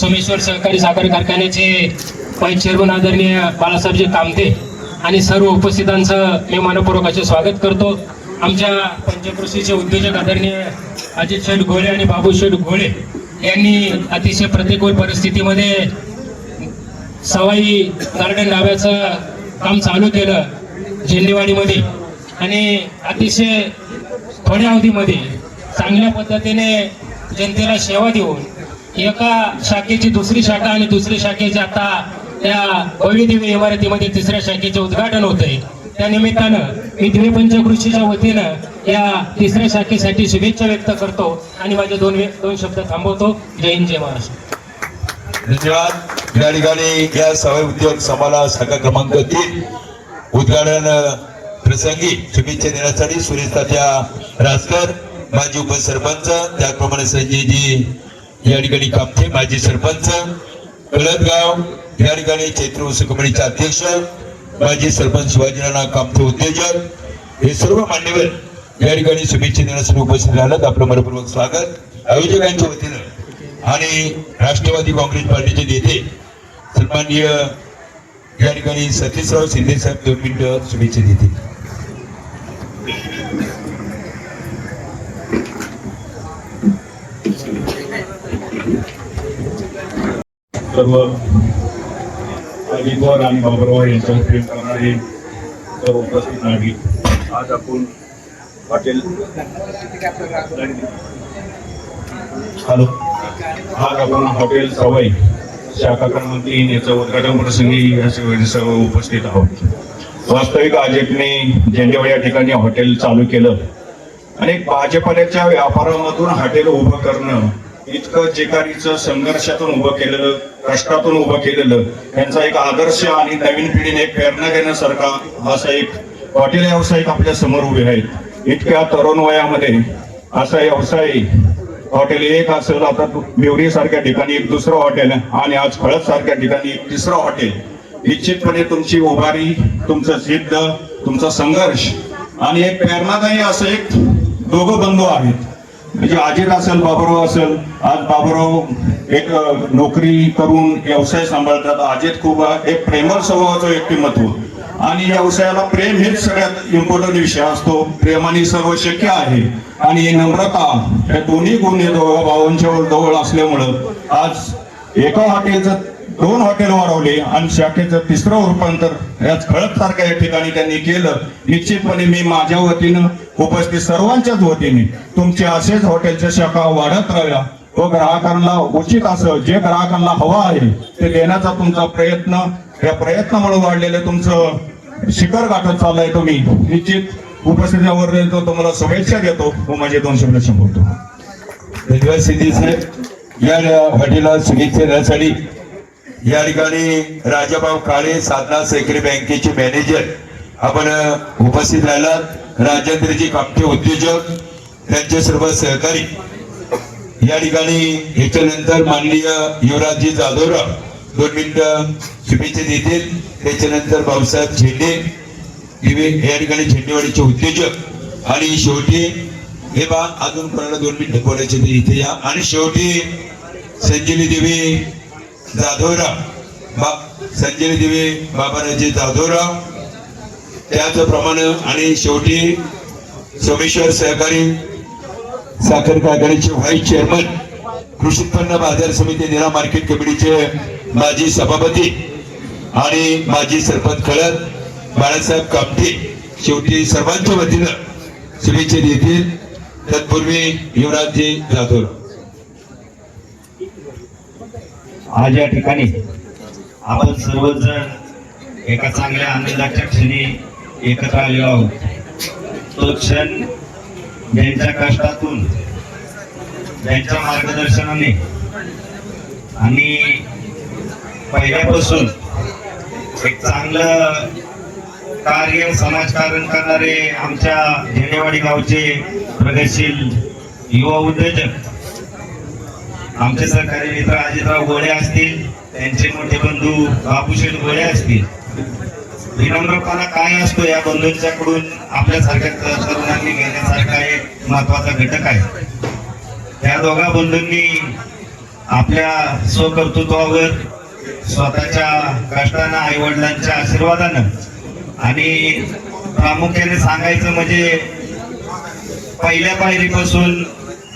सोमेश्वर सहकारी साखर कारखान्याचे वाईस चेअरमन आदरणीय बाळासाहेबजी कामते आणि सर्व उपस्थितांचं मी मनपूर्वकाचे स्वागत करतो. आमच्या पंचकृषीचे उद्योजक आदरणीय अजित शेठ घोळे आणि बाबू शेठ घोळे यांनी अतिशय प्रतिकूल परिस्थितीमध्ये सवाई गार्डन डाव्याचं काम चालू केलं झेंडेवाडीमध्ये आणि अतिशय थोड्या अवधीमध्ये चांगल्या पद्धतीने जनतेला सेवा देऊन एका शाखेची दुसरी शाखा आणि दुसरी शाखेची आता त्या भव्य दिव्य इमारतीमध्ये तिसऱ्या शाखेचे उद्घाटन होत आहे त्या निमित्तानं मी दिव्य पंचकृषीच्या वतीनं या तिसऱ्या शाखेसाठी शुभेच्छा व्यक्त करतो आणि माझे दोन दोन शब्द थांबवतो. जय हिंद जय महाराष्ट्र. धन्यवाद. या ठिकाणी या सवय उद्योग समाला शाखा क्रमांक तीन. उद्घाटन प्रसंगी शुभेच्छा देण्यासाठी सुरेश तात्या राजकर माजी उपसरपंच त्याचप्रमाणे संजयजी या ठिकाणी कामथे माजी सरपंच कळदगाव या ठिकाणी चैत्र उत्सव कमिटीचे अध्यक्ष माजी सरपंच शिवाजीराणा कामथे उद्योजक हे सर्व मान्यवर या ठिकाणी शुभेच्छा देण्यासाठी उपस्थित राहिलात आपलं मनपूर्वक स्वागत. आयोजकांच्या वतीनं आणि राष्ट्रवादी काँग्रेस पार्टीचे नेते सन्माननीय या ठिकाणी सतीशराव शिंदे साहेब दोन मिनिटं शुभेच्छा देतील सर्व अजितवार आणि बाबुराव यांच्यावर प्रेम करणारे सर्व उपस्थित नागरिक. आज आपण हॉटेल हॅलो. आज आपण हॉटेल सवाई शाखा क्रमांक तीन याचं उद्घाटन प्रसंगी या सर्व उपस्थित आहोत. वास्तविक अजितने झेंडेवाडी या ठिकाणी हॉटेल चालू केलं. आणि भाजपाच्या व्यापारामधून हॉटेल उभं करणं इतकं जेकारीचं संघर्षातून उभं केलेलं कष्टातून उभं केलेलं यांचा एक आदर्श आणि नवीन पिढीने प्रेरणा घेण्यासारखा असा एक हॉटेल व्यावसायिक आपल्यासमोर उभे आहेत. इतक्या तरुण वयामध्ये असा व्यवसाय हॉटेल एक असेल आता मेवरी सारख्या ठिकाणी एक दुसरं हॉटेल आणि आज खळद सारख्या ठिकाणी एक तिसरं हॉटेल. निश्चितपणे तुमची उभारी तुमचं सिद्ध तुमचा संघर्ष आणि एक प्रेरणादायी असं एक दोघं बंधू आहेत. म्हणजे अजित असेल बाबूराव असेल आज बाबूराव एक नोकरी करून व्यवसाय सांभाळतात. अजित खूप एक प्रेमळ स्वभावाचं व्यक्तिमत्व. आणि व्यवसायाला प्रेम हेच सगळ्यात इम्पॉर्टंट विषय असतो. प्रेमाने सर्व शक्य आहे. आणि नम्रता या दोन्ही गुण हे दोघा भावांच्या जवळ असल्यामुळं आज एका हॉटेलचं दोन हॉटेल वाढवले आणि शाखेचं तिसरं रूपांतर याच खळद सारख्या या ठिकाणी त्यांनी केलं. निश्चितपणे मी माझ्या वतीनं उपस्थित सर्वांच्याच वतीने तुमचे असेच हॉटेलच्या शाखा वाढत राहाव्या व ग्राहकांना उचित असं जे ग्राहकांना हवं आहे ते देण्याचा तुमचा प्रयत्न या प्रयत्नामुळे वाढलेलं तुमचं शिखर गाठत चाललाय तुम्ही. निश्चित उपस्थितीवर तुम्हाला शुभेच्छा देतो. व माझे दोन शब्द संपवतो. सिद्धी साहेब या हॉटेलला शुभेच्छा देण्यासाठी या ठिकाणी राजाभाऊ काळे साधना सहकारी बँकेचे मॅनेजर आपण उपस्थित राहिला राजेंद्रजी कामटे उद्योजक त्यांचे सर्व सहकारी. या ठिकाणी याच्यानंतर माननीय युवराजजी जाधवराव दोन मिनिटं शुभेच्छा देतील. त्याच्यानंतर भाऊसाहेब झेंडे दिवे या ठिकाणी झेंडेवाडीचे उद्योजक. आणि शेवटी हे बा अजून कोणाला दोन मिनिटं बोलायचे इथे या. आणि शेवटी संजली देवी जाधवराव. बा संजय दिवे बाबाराजे जाधवराव. त्याचप्रमाणे आणि शेवटी सोमेश्वर सहकारी साखर कारखान्याचे व्हाईस चेअरमन कृषी उत्पन्न बाजार समिती निरा मार्केट कमिटीचे माजी सभापती आणि माजी सरपंच खळद बाळासाहेब कामठे. शेवटी सर्वांच्या वतीनं शुभेच्छा देतील. तत्पूर्वी युवराजजी जाधव आज या ठिकाणी आपण सर्वजण एका चांगल्या आनंदाच्या क्षणी एकत्र आलेलो आहोत. तो क्षण ज्यांच्या कष्टातून ज्यांच्या मार्गदर्शनाने आणि पहिल्यापासून एक चांगलं कार्य समाजकारण करणारे आमच्या झेंडेवाडी गावचे प्रगतशील युवा उद्योजक आमचे सहकारी मित्र अजितराव गोळे असतील त्यांचे मोठे बंधू बापूशेठ गोळे असतील. विनम्रपणा काय असतो या बंधूंच्याकडून आपल्यासारख्या तरुणांनी घेण्यासारखा एक महत्त्वाचा घटक आहे. त्या दोघा बंधूंनी आपल्या स्वकर्तृत्वावर स्वतःच्या कष्टानं आई वडिलांच्या आशीर्वादानं आणि प्रामुख्याने सांगायचं म्हणजे पहिल्या पायरीपासून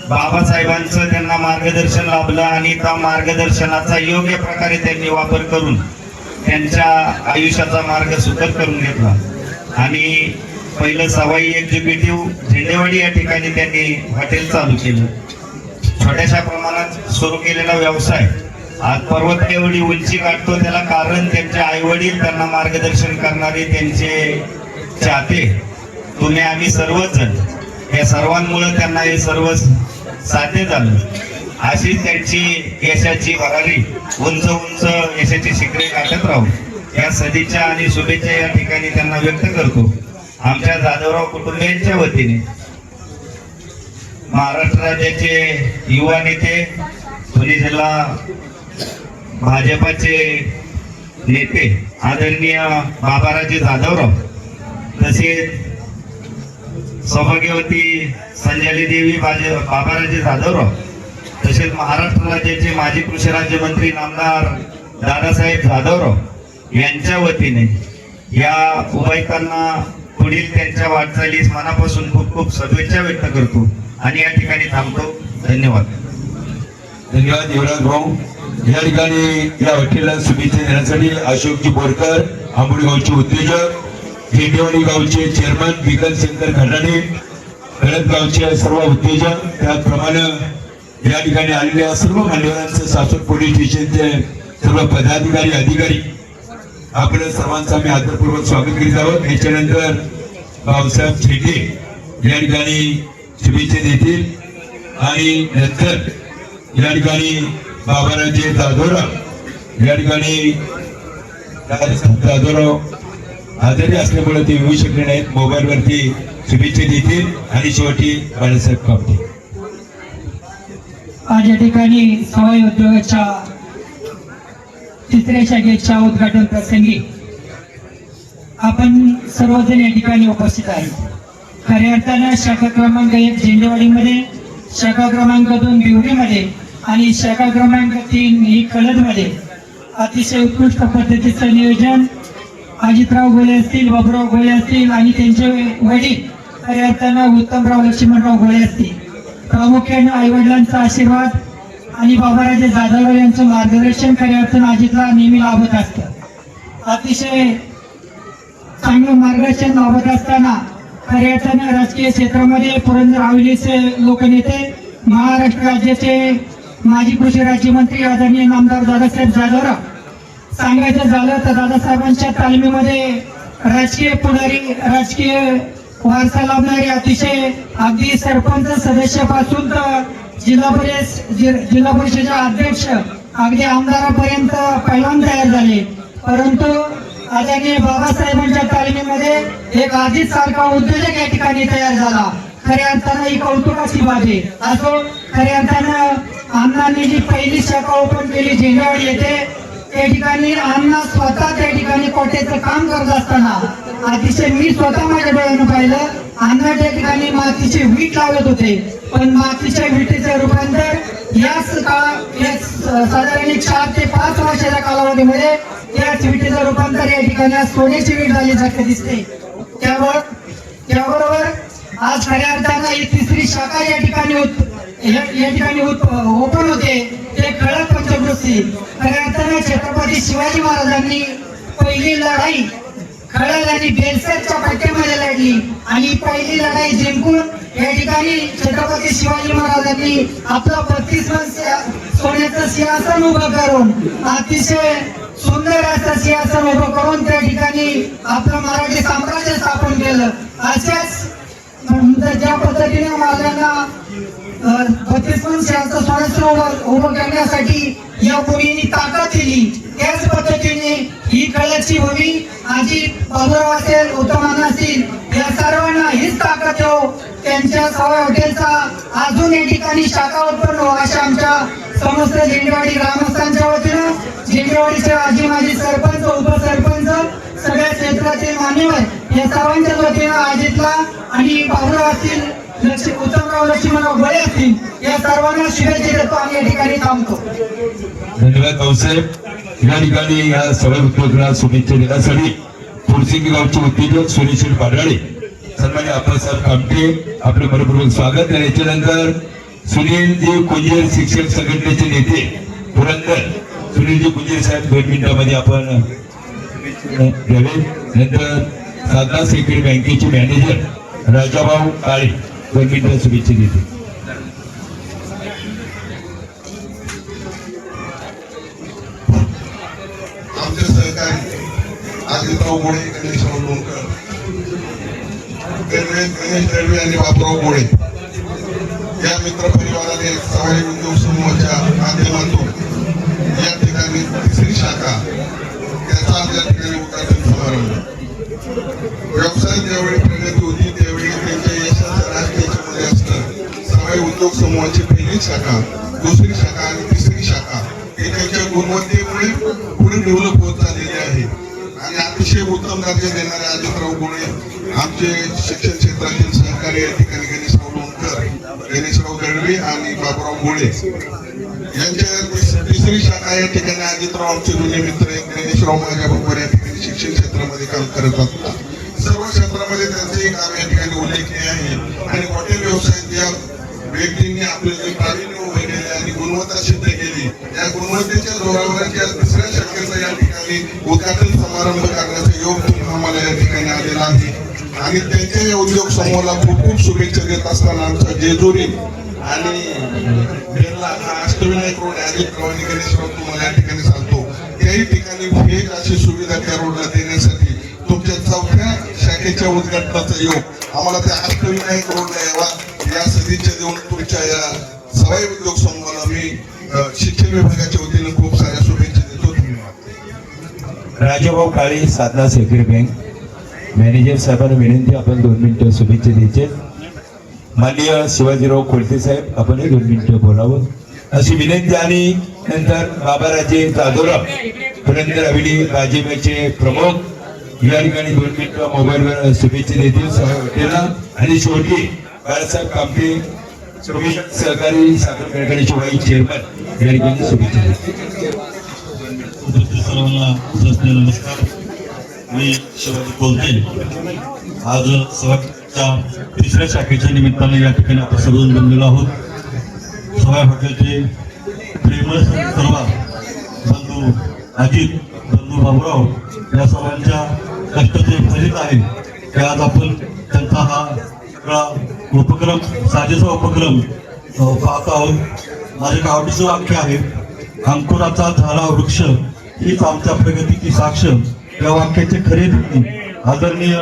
बाबासाहेबांचं त्यांना मार्गदर्शन लाभलं आणि त्या मार्गदर्शनाचा योग्य प्रकारे त्यांनी वापर करून त्यांच्या आयुष्याचा मार्ग सुकर करून घेतला. आणि पहिलं सवाई एक्झिक्युटिव्ह झेंडेवाडी या ठिकाणी त्यांनी हॉटेल चालू केलं. छोट्याशा प्रमाणात सुरू केलेला व्यवसाय. आज पर्वत एवढी उंची गाठतो त्याला कारण त्यांचे आईवडील त्यांना मार्गदर्शन करणारे त्यांचे चाहते. तुम्ही आम्ही सर्वजण या सर्वांमुळे त्यांना हे सर्व साध्य झालं. अशीच त्यांची यशाची भरारी उंच उंच यशाची शिखरे गाठत राहू. या सदिच्छा आणि शुभेच्छा या ठिकाणी त्यांना व्यक्त करतो. आमच्या जाधवराव कुटुंबियांच्या वतीने. महाराष्ट्र राज्याचे युवा नेते पुणे जिल्हा भाजपाचे नेते आदरणीय बाबाराजे जाधवराव तसेच सौभाग्यवती संजाली देवी बाजे बाबाराजे जाधवराव तसेच महाराष्ट्र राज्याचे माजी कृषी राज्यमंत्री नामदार दादासाहेब जाधवराव यांच्या वतीने या उभयतांना पुढील त्यांच्या वाटचालीस मनापासून खूप खूप शुभेच्छा व्यक्त करतो आणि या ठिकाणी थांबतो. धन्यवाद. धन्यवाद युवराज भाऊ. या ठिकाणी या हॉटेलला शुभेच्छा देण्यासाठी अशोकजी बोरकर आंबोडी गावचे उद्योजक झेंडेवाडी गावचे चेअरमन विकल शंकर खंडाणे गळत गावचे सर्व उद्योजक त्याचप्रमाणे या ठिकाणी आलेल्या सर्व मान्यवरांचं सासूर पोलीस स्टेशनचे सर्व पदाधिकारी अधिकारी आपल्या सर्वांचं आम्ही आदरपूर्वक स्वागत करीत आहोत. याच्यानंतर भाऊसाहेब शेटे या ठिकाणी शुभेच्छा देतील. आणि नंतर या ठिकाणी बाबाराजे जाधवराव या ठिकाणी जाधवराव आजारी असल्यामुळे ते येऊ शकले नाहीत. मोबाईलवरती शुभेच्छा देतील आणि शेवटी बाळासाहेब कापते आज या ठिकाणी सवाई उद्योगाच्या तिसऱ्या शाखेच्या उद्घाटन प्रसंगी आपण सर्वजण या ठिकाणी उपस्थित आहे खऱ्या अर्थानं शाखा क्रमांक एक झेंडेवाडीमध्ये शाखा क्रमांक दोन बिवरीमध्ये आणि शाखा क्रमांक तीन ही कलदमध्ये अतिशय उत्कृष्ट पद्धतीचं नियोजन अजितराव गोले असतील बाबूराव गोले असतील आणि त्यांचे वडील खऱ्या अर्थानं उत्तमराव लक्ष्मणराव गोळे असतील. प्रामुख्याने आईवडिलांचा आशीर्वाद आणि बाबाराजे जाधवराव यांचं मार्गदर्शन खऱ्या अर्थानं अजितला नेहमी लाभत असतं. अतिशय चांगलं मार्गदर्शन लाभत असताना खऱ्या अर्थानं राजकीय क्षेत्रामध्ये पुरंदर हवेलीचे लोकनेते महाराष्ट्र राज्याचे माजी कृषी राज्यमंत्री आदरणीय नामदार दादासाहेब जाधवराव सांगायचं झालं तर दादासाहेबांच्या तालमीमध्ये राजकीय पुढारी राजकीय वारसा लाभणारे अतिशय अगदी सरपंच सदस्यापासून तर जिल्हा परिषद जि- जिल्हा परिषदेचे अध्यक्ष अगदी आमदारापर्यंत पैलवान तयार झाले. परंतु आदरणीय बाबासाहेबांच्या तालमीमध्ये एक आधीच सारखा उद्योजक या ठिकाणी तयार झाला. खऱ्या अर्थानं ही कौतुकाची बाब आहे. असो खऱ्या अर्थानं अण्णांनी जी पहिली शाखा ओपन केली झेंडावाडी येथे त्या ठिकाणी अण्णा स्वतः त्या ठिकाणी कोट्याचं काम करत असताना अतिशय मी स्वतः माझ्या डोळ्यानं पाहिलं. अण्णा त्या ठिकाणी मातीचे वीट लावत होते. पण मातीच्या विटेचं रूपांतर याच काळ साधारण चार ते पाच वर्षाच्या कालावधीमध्ये याच विटेचं रूपांतर या ठिकाणी आज सोन्याची वीट झाल्यासारखं दिसते त्यावर त्याबरोबर आज खऱ्या अर्थानं ही तिसरी शाखा या ठिकाणी होती. या या ठिकाणी ओपन होते. ते खळद पंचकृषी. खऱ्या अर्थानं छत्रपती शिवाजी महाराजांनी पहिली लढाई खळद आणि बेलसेटच्या पट्ट्यामध्ये लढली. आणि पहिली लढाई जिंकून या ठिकाणी छत्रपती शिवाजी महाराजांनी आपलं बत्तीस सोन्याचं सिंहासन उभं करून अतिशय सुंदर असं सिंहासन उभं करून त्या ठिकाणी आपलं मराठी साम्राज्य स्थापन केलं. अशाच नंतर ज्या पद्धतीने महाराजांना बत्तीस पण सिंहाचं उभं करण्यासाठी या भूमीने ताकद दिली. त्याच पद्धतीने ही कळ्याची भूमी आजी बाबुराव असेल उत्तमान असतील या सर्वांना हीच ताकद देऊ. त्यांच्या सवय हॉटेलचा अजून या ठिकाणी शाखा उत्पन्न हो अशा आमच्या समस्त झेंडेवाडी ग्रामस्थांच्या वतीनं. झेंडेवाडीचे आजी माजी सरपंच उपसरपंच सगळ्या क्षेत्रातील मान्यवर या सर्वांच्या वतीनं अजितला आणि बाबुराव असतील उत्तमराव असतील. या सर्वांना देतो या ठिकाणी थांबतो. धन्यवाद या ठिकाणी या सगळ्या शुभेच्छा देण्यासाठी गावचे उद्योजक सन्मान्य मनपूर्वक स्वागत. आणि याच्यानंतर कुंजेर शिक्षक संघटनेचे नेते पुरंदर. सुनीलजी कुंजेर साहेब दोन मिनिटांमध्ये आपण नंतर साधना बँकेचे मॅनेजर राजाभाऊ काळे. दोन मिनिटं शुभेच्छा देते आमचे सहकारी आदित्यराव गोळे गणेशराव लोणकर गणेश गणेश आणि बापराव गोळे या मित्र परिवाराने सवाई उद्योग समूहाच्या माध्यमातून या ठिकाणी तिसरी शाखा त्याचा आज या ठिकाणी उद्घाटन समारंभ. व्यवसाय ज्यावेळी उद्योग समूहाची पहिली शाखा दुसरी शाखा आणि तिसरी शाखा हे त्यांच्या गुणवत्तेमुळे पुढे डेव्हलप होत चाललेले आहे. आणि अतिशय उत्तम दर्जा देणारे अजितराव गुणे आमचे शिक्षण क्षेत्रातील सहकारी या ठिकाणी गणेशराव लोणकर गणेशराव दळवे आणि बाबुराव गोळे यांच्या तिसरी शाखा या ठिकाणी अजितराव आमचे जुने मित्र आहेत. गणेशराव माझ्या बरोबर या ठिकाणी शिक्षण क्षेत्रामध्ये काम करत असतात सर्व क्षेत्रामध्ये त्यांचे काम या ठिकाणी उल्लेखनीय आहे. आणि व्यक्तींनी आपले जे प्रावीण्य उभे केले आणि गुणवत्ता सिद्ध केली या गुणवत्तेच्या जोरावर या दुसऱ्या शाखेचा या ठिकाणी उद्घाटन समारंभ करण्याचा योग आम्हाला या ठिकाणी आलेला आहे. आणि त्यांच्या या उद्योग समूहाला खूप खूप शुभेच्छा देत असताना आमच्या जेजुरी आणि बिर्ला हा अष्टविनायक रोड अजित गणेश रोड तुम्हाला या ठिकाणी सांगतो. त्याही ठिकाणी फेक अशी सुविधा त्या रोडला देण्यासाठी तुमच्या चौथ्या शाखेच्या उद्घाटनाचा योग. आम्हाला त्या अष्टविनायक रोडला यावा. या सदिच्छा देऊन तुमच्या या सवाई उद्योग समूहाला मी शिक्षण विभागाच्या वतीने खूप साऱ्या शुभेच्छा देतो धन्यवाद. Rajabhau Kale Sadhana secretary bank. Manager साहेबांना विनंती आपण दोन मिनिटं शुभेच्छा द्यायचे. माननीय शिवाजीराव कोलते साहेब आपण दोन मिनिटं बोलावं. अशी विनंती आणि नंतर बाबाराजे जाधवराव पुरंदर अभिनी भाजपचे प्रमुख. या ठिकाणी दोन मिनिटं मोबाईलवर शुभेच्छा देतील सहा आणि शेवटी बाळासाहेब कामटे सहकारी साखर कारखान्याचे वाई चेअरमन या ठिकाणी शुभेच्छा. सर्वांना नमस्कार. मी शिवाजी बोलते आज सभाच्या तिसऱ्या शाखेच्या निमित्ताने या ठिकाणी आपण सर्वजण बनलेलो आहोत. सवाय हॉटेलचे फेमस सर्व बंधू अजित बंधू बाबूराव या सर्वांच्या कष्टाचे फलित आहे. की आज आपण त्यांचा हा उपक्रम साजेचा उपक्रम पाहत आहोत. माझ्या गावडीचं वाक्य आहे अंकुराचा झाला वृक्ष हीच आमच्या प्रगतीची साक्ष. या वाक्याचे खरे आदरणीय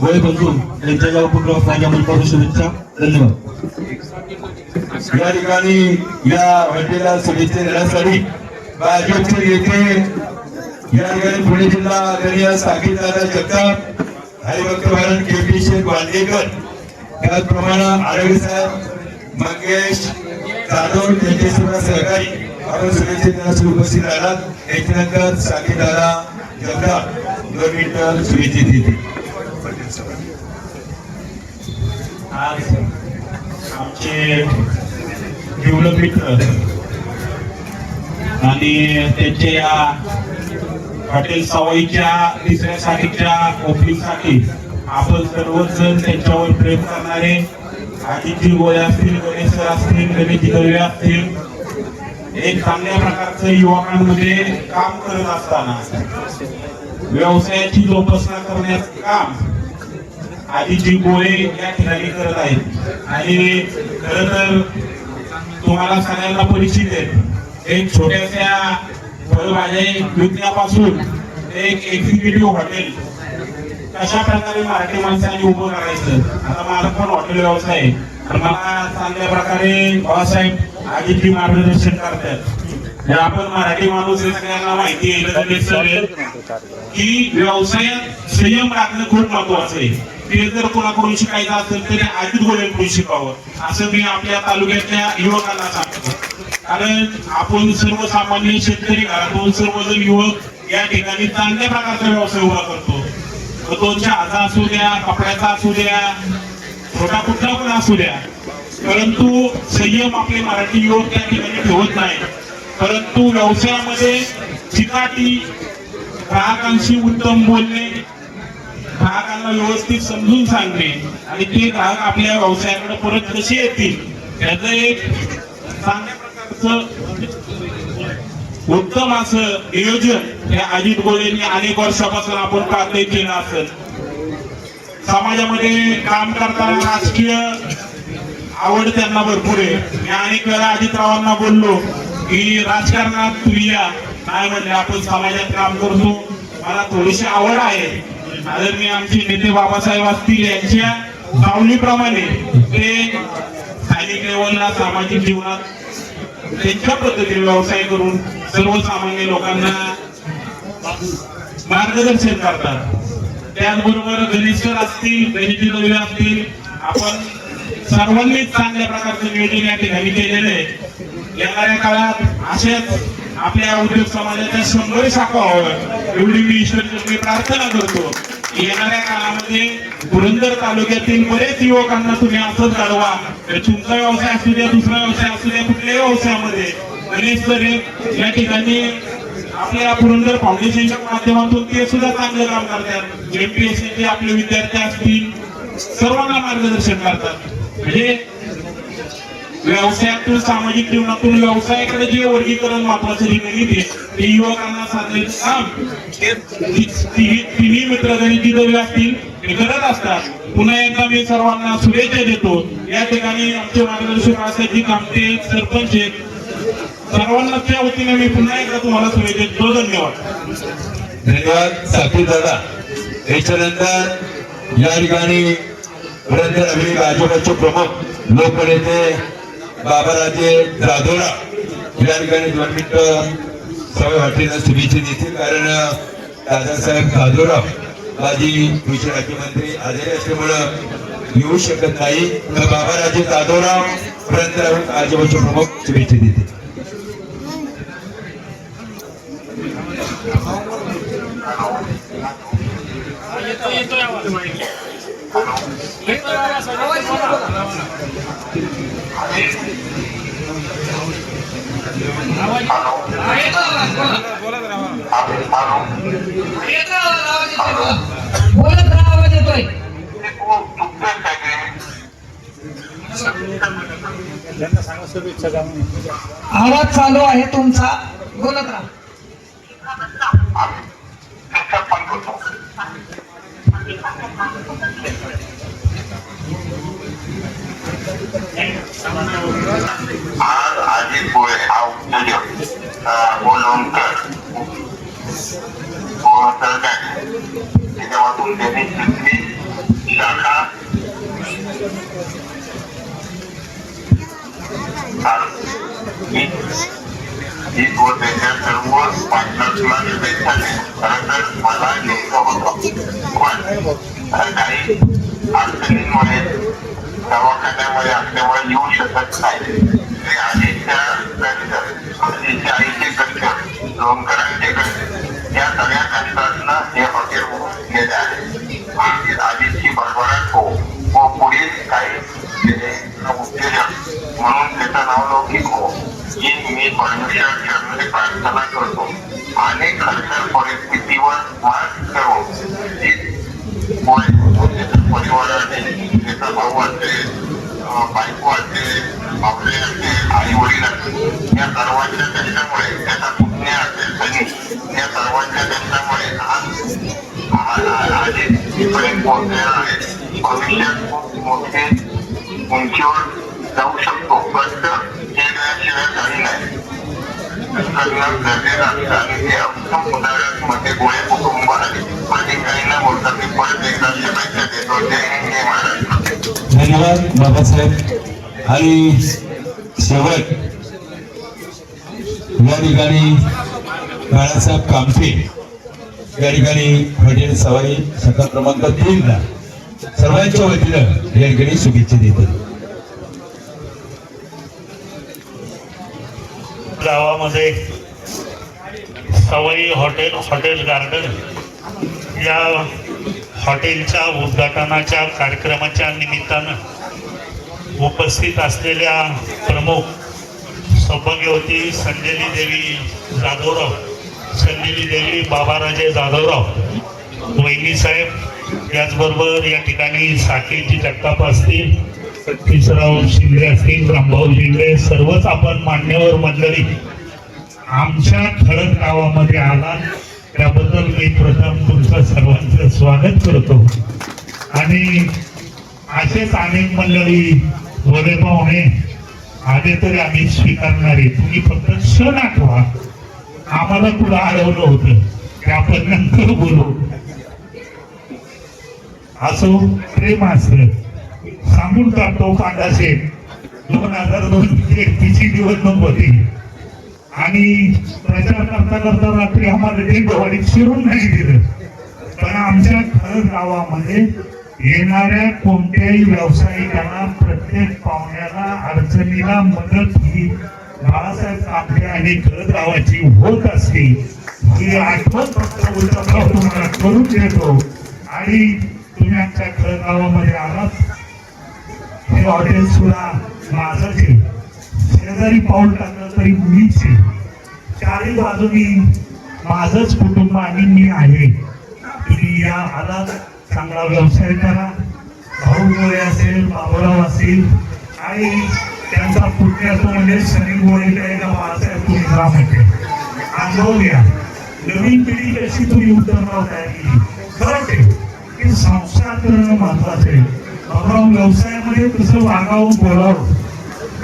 वय बंधू यांच्या या उपक्रमात माझ्या मनपासून शुभेच्छा. धन्यवाद. या ठिकाणी या हॉटेलला शुभेच्छा देण्यासाठी भाजपचे नेते या ठिकाणी पुणे जिल्हा आदरणीय साकीदादा जगताप हरिभक्त भारत के पी शेख वांदेकर त्याचप्रमाणे आरोग्य साहेब मंगेश जाधव त्यांचे सुद्धा सहकारी आपण सुरक्षित उपस्थित राहिलात त्याच्यानंतर साकीदादा जगताप दोन मिनिटं शुभेच्छा देतील आज आमचे जिवलग मित्र आणि त्यांच्या या हॉटेल सवाईच्या तिसऱ्या साठीच्या ओपनिंगसाठी आपण सर्वजण त्यांच्यावर प्रेम करणारे आदिती गोळे असतील गणेश असतील गणेशजी दळवे असतील. एक चांगल्या प्रकारचं युवकांमध्ये काम करत असताना व्यवसायाची जोपासना करण्याचं काम आदिजी गोळे या ठिकाणी करत आहेत. आणि खर तर तुम्हाला सगळ्यांना परिचित आहे. एक छोट्याशा फळभाज्या विकण्यापासून एक एक्झिक्युटिव्ह हॉटेल कशा प्रकारे मराठी माणसांनी उभं करायचं? आता माझा पण हॉटेल व्यवसाय आहे. तर मला चांगल्या प्रकारे बाबासाहेब आधी मार्गदर्शन करतात. आपण मराठी माणूस हे सगळ्यांना माहिती आहे की व्यवसायात संयम राखणं खूप महत्वाचं आहे. ते जर कोणाकडून शिकायचं असेल तरी आधीच गोळ्यांकडून शिकावं. असं मी आपल्या तालुक्यातल्या युवकांना सांगतो. कारण आपण सर्वसामान्य शेतकरी घरातून सर्वजण युवक या ठिकाणी चांगल्या प्रकारचा व्यवसाय उभा करतो. मग तो चहाचा असू द्या कपड्याचा असू द्या छोटा कुठला पण असू द्या. परंतु संयम आपले मराठी युवक त्या ठिकाणी ठेवत नाही. परंतु व्यवसायामध्ये चिकाटी ग्राहकांशी उत्तम बोलणे ग्राहकांना व्यवस्थित समजून सांगणे आणि ते ग्राहक आपल्या व्यवसायाकडे परत कसे येतील? याचं एक चांगल्या प्रकारचं उत्तम असं नियोजन या अजित गोळेंनी अनेक वर्षापासून आपण पाहतोय केलं असत समाजामध्ये काम करताना राजकीय आवड त्यांना भरपूर आहे. मी अनेक वेळा अजितरावांना बोललो की राजकारणात तू या. काय म्हणले आपण समाजात काम करतो. मला थोडीशी आवड आहे. आदरणीय आमचे नेते बाबासाहेब असतील यांच्या सावलीप्रमाणे ते स्थानिक लेवलला सामाजिक जीवनात त्यांच्या पद्धतीने व्यवसाय करून सर्वसामान्य लोकांना मार्गदर्शन करतात. त्याचबरोबर गणेशकर असतील गणेशजी दळवे असतील आपण सर्वांनी चांगल्या प्रकारचं नियोजन या ठिकाणी केलेलं आहे. येणाऱ्या काळात असेच आपल्या उद्योग समाजाच्या शंभर शाखा व्हाव्यात एवढी मी ईश्वरचरणी प्रार्थना करतो. येणाऱ्या काळामध्ये पुरंदर तालुक्यातील बरेच युवकांना तुम्ही असंच घडवा तर तुमचा व्यवसाय असू द्या दुसरा व्यवसाय असू द्या कुठल्याही व्यवसायामध्ये. गणेश या ठिकाणी आपल्या पुरंदर फाउंडेशनच्या माध्यमातून ते सुद्धा चांगलं काम करतात. एमपीएससीचे आपले विद्यार्थी असतील सर्वांना मार्गदर्शन करतात. म्हणजे व्यवसायातून सामाजिक जीवनातून व्यवसायाकडे जे वर्गीकरण महत्वाचं लिहिलेली ते युवकांना सांगण्याचं काम. तिन्ही मित्र मित्र जी दरी असतील ते करत असतात. पुन्हा एकदा मी सर्वांना शुभेच्छा देतो. या ठिकाणी आमचे मार्गदर्शक आसाजी कामते सरपंच आहेत सर्वांना त्या वतीने मी पुन्हा एकदा तुम्हाला शुभेच्छा देतो धन्यवाद. धन्यवाद साथी दादा. याच्यानंतर या ठिकाणी पुरंदर भाजपचे प्रमुख लोकनेते बाबाराजे जाधोडा या ठिकाणी दोन मिनिटं सवय हॉटेलला शुभेच्छा देतील कारण दादासाहेब जाधवराव माजी कृषी राज्यमंत्री आजारी असल्यामुळं येऊ शकत नाही. तर बाबाराजे जाधवराव पर्यंत भाजपचे प्रमुख शुभेच्छा देतील बोलत राहा आवाज येतोय आवाज चालू आहे तुमचा. बोलत राहा al allí fue a un señor voluntario por cerca que estaba con derecho de saca y por tener servos para no solamente pensar en carácter malar y todo cual काही अडचणींमुळे दवाखान्यामध्ये असल्यामुळे येऊ शकत नाही ते आधीच्या कष्ट आधीच्या आईचे कष्ट लोणकरांचे कष्ट या सगळ्या कष्टांना हे हॉटेल गेले आहे आणि आधीची भरभराट हो व पुढील काही उद्योजक म्हणून त्याचं नाव लौकिक हो ही मी परमेश्वर चरणी प्रार्थना करतो. आणि खडतर परिस्थितीवर मात करून त्याच्या परिवाराने त्याचा भाऊ असेल बायको आई वडील या सर्वांच्या त्यांच्यामुळे त्याचा पुतण्या असेल सनी या सर्वांच्या त्यांच्यामुळे आज आधी इथपर्यंत पोहोचलेला आहे. भविष्यात खूप मोठे उंचीवर जाऊ शकतो कष्ट केल्याशिवाय काही नाही. करणं गरजेचं असतं आणि ते उत्तममध्ये गोळे कुटुंब आहे. आणि काही मी परत एकदा शुभेच्छा देतो जय हिंद जय महाराष्ट्र धन्यवाद बाबासाहेब. आणि शेवट या ठिकाणी बाळासाहेब कामठे या ठिकाणी हॉटेल सवाई शाखा क्रमांक तीन ला सर्वांच्या वतीनं या ठिकाणी शुभेच्छा देतो. गावामध्ये सवई हॉटेल हॉटेल गार्डन या हॉटेलच्या उद्घाटनाच्या कार्यक्रमाच्या निमित्तानं उपस्थित असलेल्या प्रमुख सौभाग्यवती संजली देवी जाधवराव संजली देवी बाबाराजे जाधवराव वहिनीसाहेब त्याचबरोबर याचबरोबर या ठिकाणी साखेची जगताप असतील सतीशराव शिंदे असतील रामभाऊ शिंदे सर्वच आपण मान्यवर मंडळी आमच्या खडक गावामध्ये आला त्याबद्दल मी प्रथम तुमचं सर्वांचं स्वागत करतो. आणि असेच अनेक मंडळी वडे पाहुणे आले तरी आम्ही स्वीकारणारे तुम्ही फक्त क्षण आठवा. आम्हाला तुला अडवलं होतं. ते आपण नंतर बोलू. असो प्रेम असं सांगून टाकतो पांडाशे दोन हजार दोन तिची निवडणूक होती. आणि प्रचार करता करता रात्री आम्हाला टेंडवाडीत शिरून नाही दिलं. पण आमच्या खरं गावामध्ये येणाऱ्या कोणत्याही व्यावसायिकाला प्रत्येक पाहुण्याला अडचणीला मदत ही बाळासाहेब कापडे आणि खरं गावाची होत असते ही आठवण फक्त उद्धवराव तुम्हाला करून देतो. आणि तुम्ही आमच्या खरं गावामध्ये आलात. हे हॉटेल सुद्धा माझंच आहे. शेजारी पाऊल टाकलं तरी मीच आहे. चारही बाजूनी माझंच कुटुंब आणि मी आहे. तुम्ही या आला चांगला व्यवसाय करा. भाऊ गोळे असेल बाबूराव असेल आणि त्यांचा पुण्य असतो म्हणजे शनी गोळे एका बाळासाहेब तुम्ही जा म्हणजे अनुभव घ्या नवीन पिढी कशी तुम्ही उतरणार तयार केली खरंच आहे की संस्कार करणं महत्वाचं आहे. बाबूराव व्यवसायामध्ये कसं वागावं बोलावं.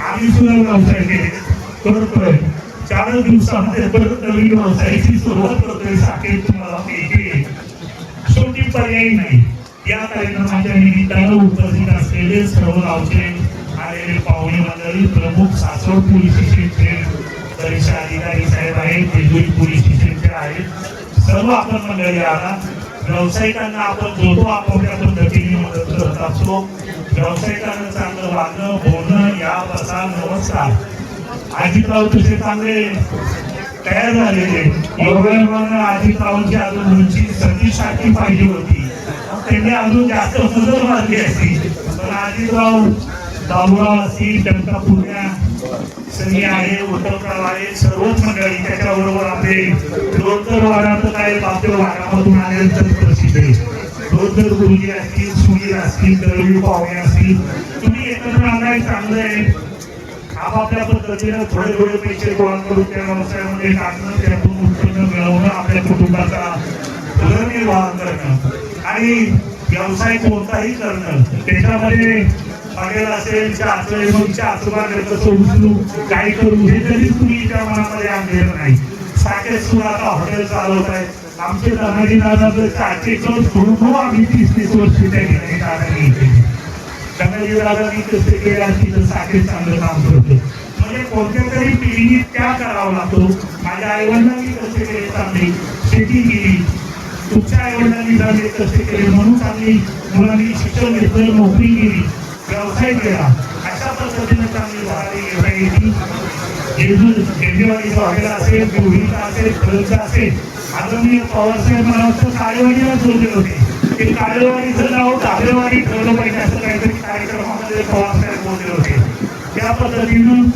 आम्ही सुद्धा व्यवसाय केले. करतोय. चार दिवसामध्ये परत नवीन व्यवसायाची सुरुवात करतोय साखर तुम्हाला मिळते शेवटी पर्याय नाही. या कार्यक्रमाच्या निमित्तानं उपस्थित असलेले सर्व गावचे आलेले पाहुणे मंडळी प्रमुख सासवड पोलीस स्टेशनचे वरिष्ठ अधिकारी साहेब आहेत जेजुरी पोलीस स्टेशनचे आहेत. सर्व आपण मंडळी आला व्यावसायिकांना आपण जोडतो तो आपापल्या पद्धतीने मदत करत असतो. व्यावसायिकांना चांगलं वागणं बोलणं या बसा नमस्कार. अजितराव तुझे चांगले तयार झालेले. योगायोगानं अजितरावांची अजून उंची सतीसाठी पाहिजे होती. त्यांनी अजून जास्त मदत मारली असती. पण अजितराव बाबुराव असतील जनता पुण्या सनी आहे उद्धवराव आहे सर्वच मंडळी त्याच्याबरोबर आपले लोणकर वाड्याचं काय बापे वाडामधून आल्यानंतर प्रसिद्ध आहे. गुरुजी असतील सुनील असतील दळवी पाहुणे असतील तुम्ही एकत्र आलाय चांगलं आहे. आपापल्या पद्धतीनं थोडे थोडे पैसे गोळा करून त्या व्यवसायामध्ये टाकणं त्यातून उत्पन्न मिळवणं आपल्या कुटुंबाचा उदरनिर्वाह करणं आणि व्यवसाय कोणताही करणं त्याच्यामध्ये हॉटेल असेल चहाचं मग चहाचं कसं उचलू काय करू. हे तरी तुम्ही त्या मनामध्ये आणलेलं नाही. साकेत सुद्धा आता हॉटेल चालवत आहे. आमचे धनाजी दादा तर चहाचे आम्ही तीस तीस वर्ष त्या ठिकाणी दादानी केली त्यामुळे दादानी कसे केले असतील तर साखर चांगलं काम करतो म्हणजे कोणत्या तरी पिढीने त्या करावा लागतो. माझ्या आईवडिलांनी कसे केले चांगली शेती केली. तुमच्या आईवडिलांनी चांगले कसे केले. म्हणून चांगली मुलांनी शिक्षण घेतलं नोकरी केली. व्यवसाय केला अशा पद्धतीने चांगली वाढली घेता येते जेजू जेजेवाडीचा वगैरे असेल देवळीचा असेल खरंचा असेल. आदरणीय पवारसाहेब मला वाटतं काळेवाडीला जोडले होते. ते काळेवाडीचं नाव दाबेवाडी ठेवलं पाहिजे असं काहीतरी कार्यक्रमामध्ये पवारसाहेब बोलले होते. त्या पद्धतीनं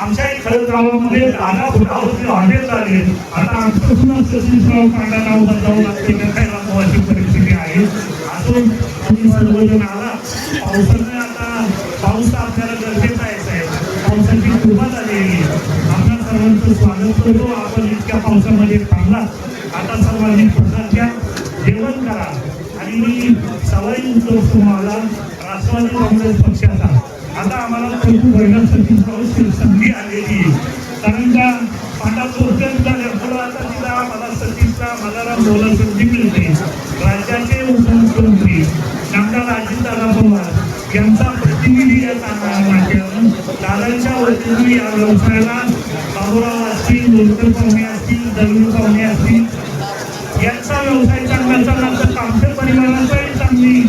आमच्याही खरंच गावामध्ये दादा फुटावरचे हॉटेल झाले. आता आमचं सुद्धा सतीशराव पांडा नाव बदलावं लागते काय अशी परिस्थिती आहे. अजून तुम्ही सर्वजण पावसाने आता पाऊस तर आपल्याला गरजेचा आहे साहेब. पावसाची कृपा झालेली आपल्या सर्वांचं स्वागत करतो. आपण इतक्या पावसामध्ये थांबला. आता सर्वांनी प्रसाद घ्या जेवण करा. आणि मी सवाई उद्योग तुम्हाला. राष्ट्रवादी काँग्रेस पक्षाचा. आता आम्हाला खूप महिन्यासाठी संधी आलेली. कारण का पाटा चोरट्यात झाल्या आता तिला मला सतीशला मला बोला संधी वतीने या व्यवसायाला बाबूराव असतील लोणकर पाहुणे असतील दगडू पाहुणे असतील यांचा व्यवसाय चांगला चालला तर आमच्या परिवाराचाही चांगली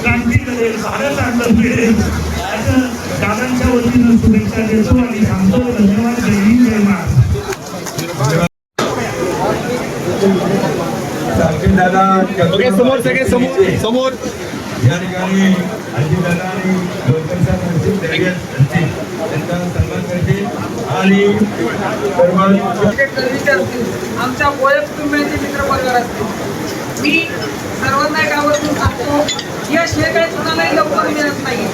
क्रांती करेल भारत चांगलं मिळेल. असं दादांच्या वतीनं शुभेच्छा देतो आणि सांगतो धन्यवाद जय हिंद जय महाराष्ट्र. समोर सगळे समोर समोर. या ठिकाणी अजितदादा आणि लोणकर साहेब असतील, त्यागे असतील, त्यांचा सन्मान करतील आणि आमच्या ओळख कुटुंबियांचे मित्र परिवार असतील मी सर्वांना एक आवर्जून सांगतो यश हे काही कुणालाही लवकर मिळत नाही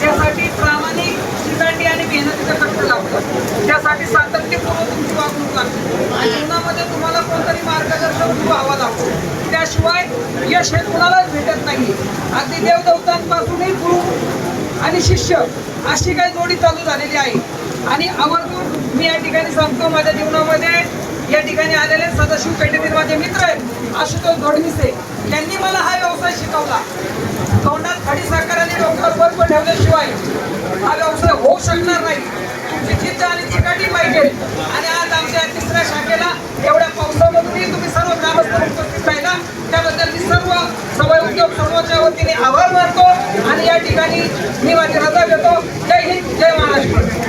त्यासाठी प्रामाणिक शिकांडी आणि मेहनतीचा कष्ट लागतं. त्यासाठी सातत्यपूर्वक तुमची वागणूक लागते जीवनामध्ये तुम्हाला कोणतरी मार्गदर्शक व्हावा लागतो. त्याशिवाय यश हे कुणालाच भेटत नाही अगदी देवदेवतांपासूनही गुरु आणि शिष्य अशी काही जोडी चालू झालेली आहे. आणि आवर्जून मी या ठिकाणी सांगतो माझ्या जीवनामध्ये या ठिकाणी आलेले सदाशिव पेठेतील माझे मित्र आहेत आशुतोष धोडमिसे यांनी मला हा व्यवसाय शिकवला. तोंडात खडी साखर आणि डोक्यावर बर्फ ठेवल्याशिवाय हा व्यवसाय होऊ शकणार नाही. तुमची जिद्द आणि चिकाटी पाहिजे. आणि आज आमच्या तिसऱ्या शाखेला एवढ्या पावसामधूनही तुम्ही सर्व ग्रामस्थ उपस्थित राहिला. त्याबद्दल मी सर्व सवय उद्योग सर्वच्या वतीने आभार मानतो. आणि या ठिकाणी मी माझी रजा घेतो. जय हिंद जय महाराष्ट्र.